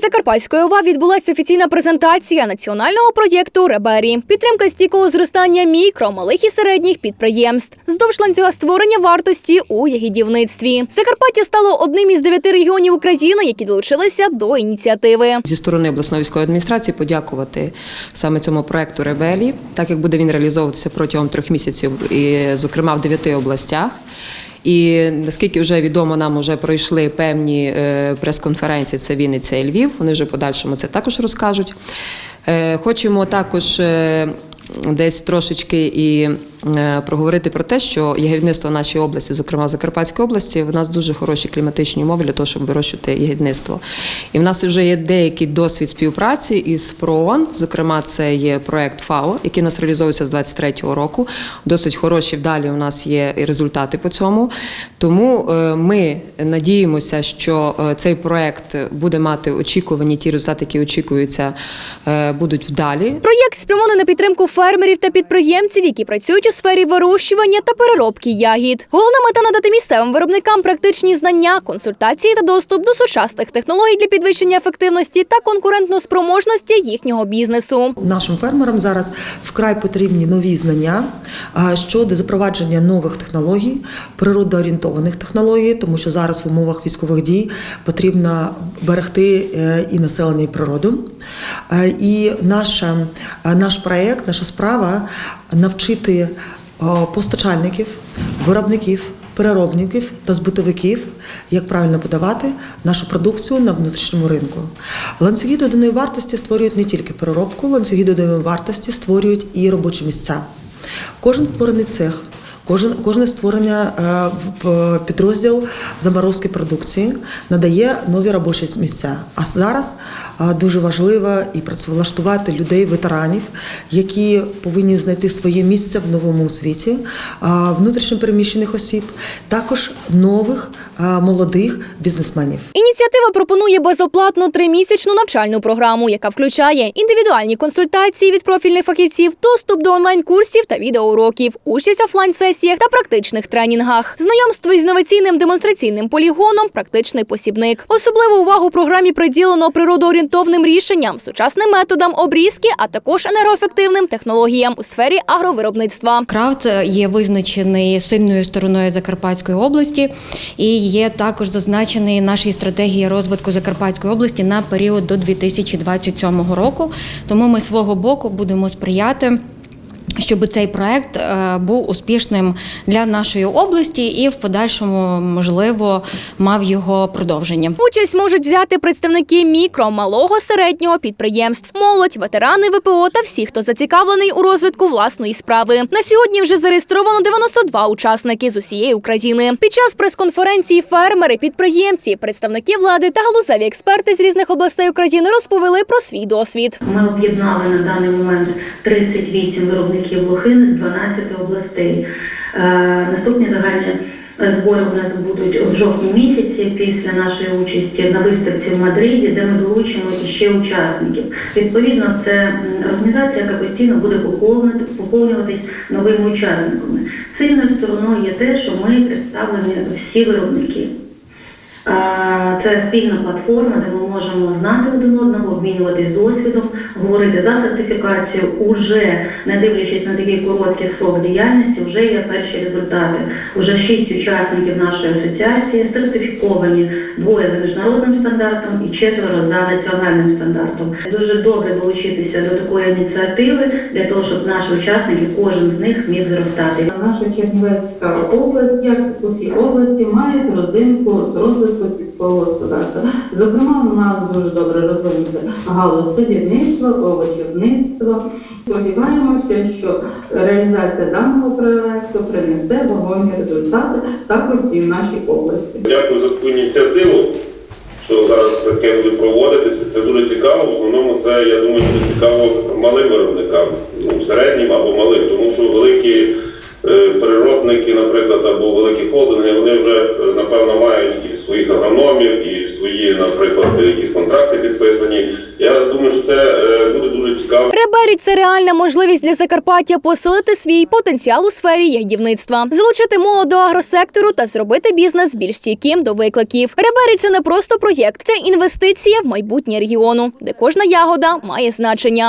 Закарпатської ОВА відбулася офіційна презентація національного проєкту Ребері. Підтримка стійкого зростання мікро, малих і середніх підприємств. Здовж ланцюга створення вартості у ягідівництві. Закарпаття стало одним із дев'яти регіонів України, які долучилися до ініціативи. Зі сторони обласної військової адміністрації подякувати саме цьому проекту Ребелі, так як буде він реалізовуватися протягом трьох місяців, і, зокрема в дев'яти областях. І наскільки вже відомо, нам вже пройшли певні е, прес-конференції. Це Вінниця і Львів. Вони вже подальшому це також розкажуть. Е, Хочемо також е, десь трошечки і проговорити про те, що ягідництво в нашій області, зокрема в Закарпатській області, в нас дуже хороші кліматичні умови для того, щоб вирощувати ягідництво. І в нас вже є деякий досвід співпраці із ПРООН, зокрема, це є проект ФАО, який у нас реалізовується з 23-го року. Досить хороші вдалі у нас є і результати по цьому. Тому е, ми надіємося, що е, цей проект буде мати очікувані ті результати, які очікуються, е, будуть вдалі. Проєкт спрямований на підтримку фермерів та підприємців, які працюють у сфері вирощування та переробки ягід. Головна мета надати місцевим виробникам практичні знання, консультації та доступ до сучасних технологій для підвищення ефективності та конкурентноспроможності їхнього бізнесу. Нашим фермерам зараз вкрай потрібні нові знання щодо запровадження нових технологій, природоорієнтованих технологій, тому що зараз в умовах військових дій потрібно берегти е, і населення, і природу. Е, І наша, е, наш проект, наша справа навчити постачальників, виробників. Переробників та збутовиків, як правильно подавати нашу продукцію на внутрішньому ринку. Ланцюги доданої вартості створюють не тільки переробку, ланцюги доданої вартості створюють і робочі місця. Кожен створений цех, кожен, кожне створення е, підрозділ заморозки продукції надає нові робочі місця. А зараз е, дуже важливо і працевлаштувати людей, ветеранів, які повинні знайти своє місце в новому світі, е, внутрішньо переміщених осіб, також нових молодих бізнесменів. Ініціатива пропонує безоплатну тримісячну навчальну програму, яка включає індивідуальні консультації від профільних фахівців, доступ до онлайн-курсів та відеоуроків, участь в офлайн-сесіях та практичних тренінгах, знайомство із інноваційним демонстраційним полігоном, практичний посібник. Особливу увагу програмі приділено природоорієнтовним рішенням, сучасним методам обрізки, а також енергоефективним технологіям у сфері агровиробництва. Крафт є визначений сильною стороною Закарпатської області і є також зазначений нашій стратегії розвитку Закарпатської області на період до 2027 року. Тому ми свого боку будемо сприяти. Щоб цей проект е, був успішним для нашої області і в подальшому, можливо, мав його продовження. Участь можуть взяти представники мікро, малого, середнього підприємств, молодь, ветерани ВПО та всі, хто зацікавлений у розвитку власної справи. На сьогодні вже зареєстровано 92 учасники з усієї України. Під час прес-конференції фермери, підприємці, представники влади та галузеві експерти з різних областей України розповіли про свій досвід. Ми об'єднали на даний момент 38 виробників лохини з 12 областей. Е, Наступні загальні е, збори у нас будуть в жовтні місяці після нашої участі на виставці в Мадриді, де ми долучимо ще учасників. Відповідно, це організація, яка постійно буде поповнюватись новими учасниками. Сильною стороною є те, що ми представлені всі виробники. Це спільна платформа, де ми можемо знати один одного, обмінюватись досвідом, говорити за сертифікацію. Уже не дивлячись на такий короткий срок діяльності, вже є перші результати. Уже шість учасників нашої асоціації сертифіковані двоє за міжнародним стандартом і четверо за національним стандартом. Дуже добре долучитися до такої ініціативи для того, щоб наші учасники, кожен з них міг зростати. Наша Чернівецька область, як усі області, має родзинку з розвитку сільського господарства. Зокрема, у нас дуже добре розвинута галузь садівництва, овочівництва. Сподіваємося, що реалізація даного проекту принесе вагомі результати також і в нашій області. Дякую за таку ініціативу, що зараз таке буде проводитися. Це дуже цікаво. В основному це, я думаю, буде цікаво малим виробникам, ну, середнім або малим, тому що великі е, переробники, наприклад, або великі холдинги, вони вже е, напевно мають і своїх агрономів, і свої, наприклад, якісь контракти підписані. Я думаю, що це е, буде дуже цікаво. Ребе Ребері це реальна можливість для Закарпаття посилити свій потенціал у сфері ягідівництва, залучити молодь до агросектору та зробити бізнес більш стійким до викликів. Ребері це не просто проєкт, це інвестиція в майбутнє регіону, де кожна ягода має значення.